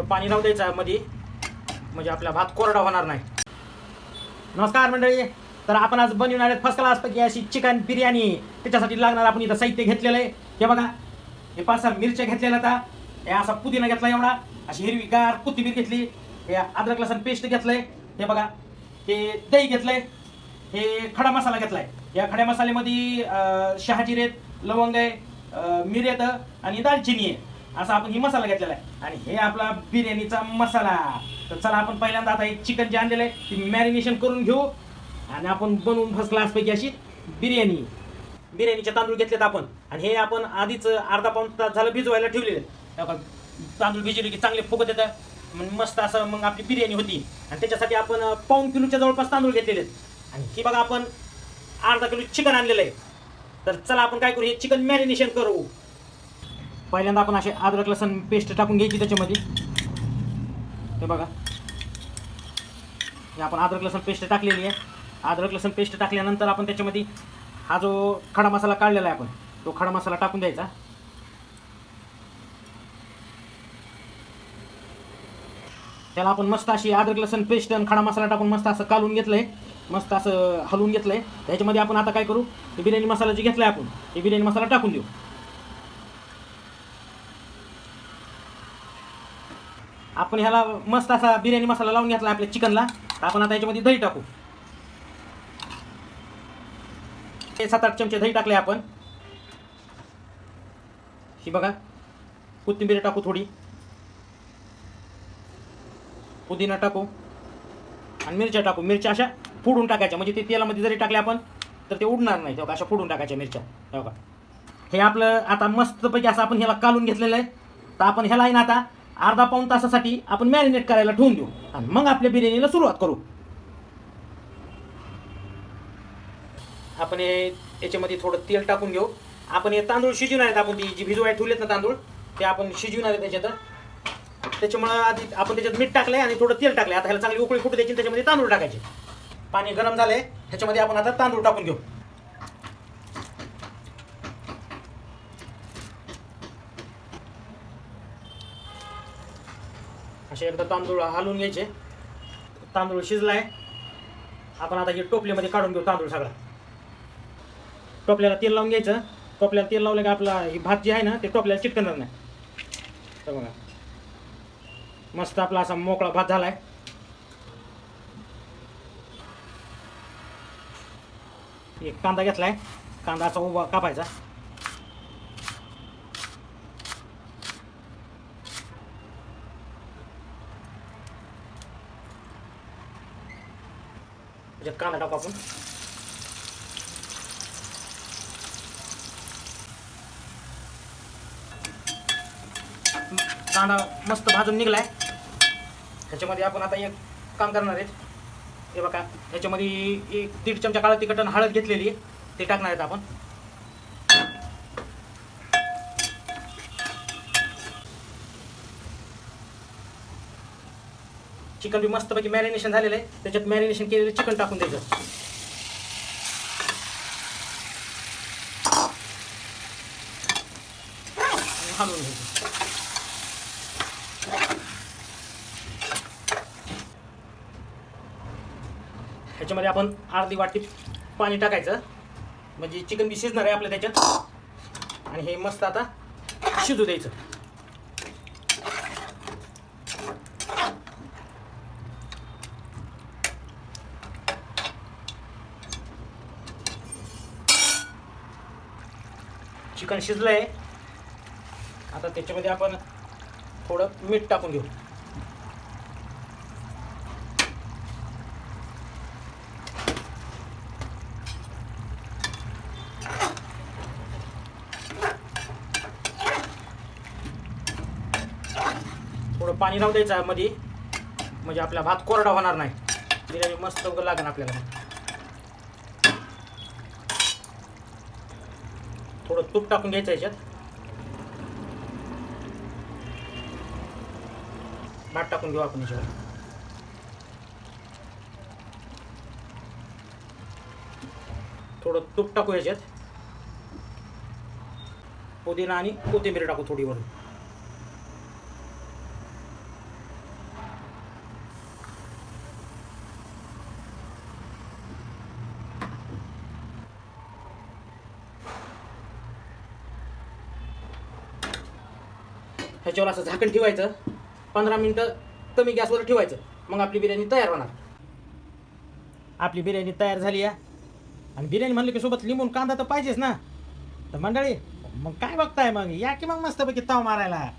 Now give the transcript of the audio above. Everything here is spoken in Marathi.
थोडं पाणी राहू द्यायचं मध्ये म्हणजे आपला भात कोरडा होणार नाही. नमस्कार मंडळी तर आपण आज बनवणार आहेत फर्स्ट क्लास पैकी अशी चिकन बिर्याणी. त्याच्यासाठी लागणार आपण इथं साहित्य घेतलेलं आहे. हे बघा हे पाच सहा मिरच्या घेतलेल्या आता. हे असा पुदिना घेतला एवढा. अशी हिरवी गार कोथिंबीर घेतली. हे अद्रक लसण पेस्ट घेतलंय. हे बघा हे दही घेतलंय. हे खडा मसाला घेतलाय. या खड्या मसाल्यामध्ये अं, आहेत, लवंग आहे मिरेत आणि दालचिनी आहे. असा आपण ही मसाला घेतलेला आहे. आणि हे आपला बिर्याणीचा मसाला. तर चला आपण पहिल्यांदा आता एक चिकन जे आणलेलं आहे ते मॅरिनेशन करून घेऊ. आणि आपण बनवून फर्स्ट क्लास पैकी अशी बिर्याणी. बिर्याणीचे तांदूळ घेतलेत आपण. आणि हे आपण आधीच अर्धा पाऊन तास झालं भिजवायला ठेवलेले तांदूळ भिजले की चांगले फुगत येतं. मग मस्त असं मग आपली बिर्याणी होती. आणि त्याच्यासाठी आपण पाऊन किलोच्या जवळपास तांदूळ घेतलेले आहेत. आणि ही बघा आपण अर्धा किलो चिकन आणलेलं आहे. तर चला आपण काय करू? हे चिकन मॅरिनेशन करू. पहिल्यांदा आपण असे अद्रक लसण पेस्ट टाकून घ्यायची त्याच्यामध्ये. हे बघा. हे आपण अद्रक लसण पेस्ट टाकलेली आहे. अद्रक लसण पेस्ट टाकल्यानंतर आपण त्याच्यामध्ये हा जो खडा मसाला काढलेला आहे आपण तो खडा मसाला टाकून द्यायचा. त्याला आपण मस्त अशी अद्रक लसण पेस्ट आणि खडा मसाला टाकून मस्त असं कालून घेतलंय. मस्त असं हलवून घेतलंय. त्याच्यामध्ये आपण आता काय करू? हे बिर्याणी मसाला जे घेतलाय आपण हे बिर्याणी मसाला टाकून देऊ. आपण ह्याला मस्त असा बिर्याणी मसाला लावून घेतला आपल्या चिकनला तर आपण आता याच्यामध्ये दही टाकू. हे सात आठ चमचे दही टाकले आपण. ही बघा कोथिंबीर टाकू थोडी. पुदिना टाकू. आणि मिरच्या टाकू. मिरच्या अशा फोडून टाकायच्या. म्हणजे ते तेलामध्ये जरी टाकल्या आपण तर ते उडणार नाही. तेव्हा अशा फोडून टाकायच्या मिरच्या. तेव्हा हे आपलं आता मस्तपैकी असं आपण ह्याला कालून घेतलेलं आहे. तर आपण ह्याला आहे ना आता अर्धा पाऊण तासासाठी आपण मॅरिनेट करायला ठेवून देऊ. आणि मग आपल्या बिर्याणीला सुरुवात करू. आपण हे याच्यामध्ये थोडं तेल टाकून घेऊ. आपण हे तांदूळ शिजवणार आहेत आपण ती जी भिजवाय ठेवलेत ना तांदूळ ते आपण शिजवणार आहे त्याच्यात त्याच्यामुळं आधी आपण त्याच्यात मीठ टाकलंय आणि थोडं तेल टाकलं आता ह्याला चांगली उकळी फुटू द्यायची त्याच्यामध्ये तांदूळ टाकायचे. पाणी गरम झालंय त्याच्यामध्ये आपण आता तांदूळ टाकून घेऊ. असे एकदा तांदूळ हलवून घ्यायचे. तांदूळ शिजलाय. आपण आता हे टोपलीमध्ये काढून घेऊ तांदूळ सगळा. टोपल्याला तेल लावून घ्यायचं. टोपल्याला तेल लावलं की आपला ही भात जी आहे ना ते टोपल्याला चिटकणार नाही. तर बघा. मस्त आपला असा मोकळा भात झाला आहे एक कांदा घेतला आहे कांदा असा उभा कापायचा. म्हणजे कांदा टाकू आपण. कांदा मस्त भाजून निघलाय. ह्याच्यामध्ये आपण आता एक काम करणार आहेत हे बघा ह्याच्यामध्ये एक दीड चमचा काळा तिखट आणि हळद घेतलेली आहे. ते टाकणार आहेत आपण. चिकन बी मस्तपैकी मॅरिनेशन झालेलं आहे. त्याच्यात मॅरिनेशन केलेलं चिकन टाकून द्यायचं. हलवून घ्यायचं. ह्याच्यामध्ये आपण अर्धी वाटी पाणी टाकायचं. म्हणजे चिकन बी शिजणार आहे आपल्या त्याच्यात. आणि हे मस्त आता शिजू द्यायचं. चिकन शिजलं आहे आता त्याच्यामध्ये आपण थोडं मीठ टाकून घेऊ. थोडं पाणी राहू द्यायचं मध्ये म्हणजे आपला भात कोरडा होणार नाही. बिर्याणी मस्त लागेल आपल्याला. थोडं तूप टाकून घ्यायचं याच्यात. भात टाकून घेऊ आपण याच्यावर. थोडं तूप टाकू याच्यात. पुदिना आणि कोथिंबीर टाकू थोडी ह्याच्यावर असं झाकण ठेवायचं. पंधरा मिनटं कमी गॅसवर ठेवायचं. मग आपली बिर्याणी तयार होणार. आपली बिर्याणी तयार झाली आहे आणि बिर्याणी म्हणलं की सोबत लिंबून कांदा तर पाहिजेच ना. तर मंडळी मग काय बघताय मग? या की मग मस्तपैकी ताव मारायला?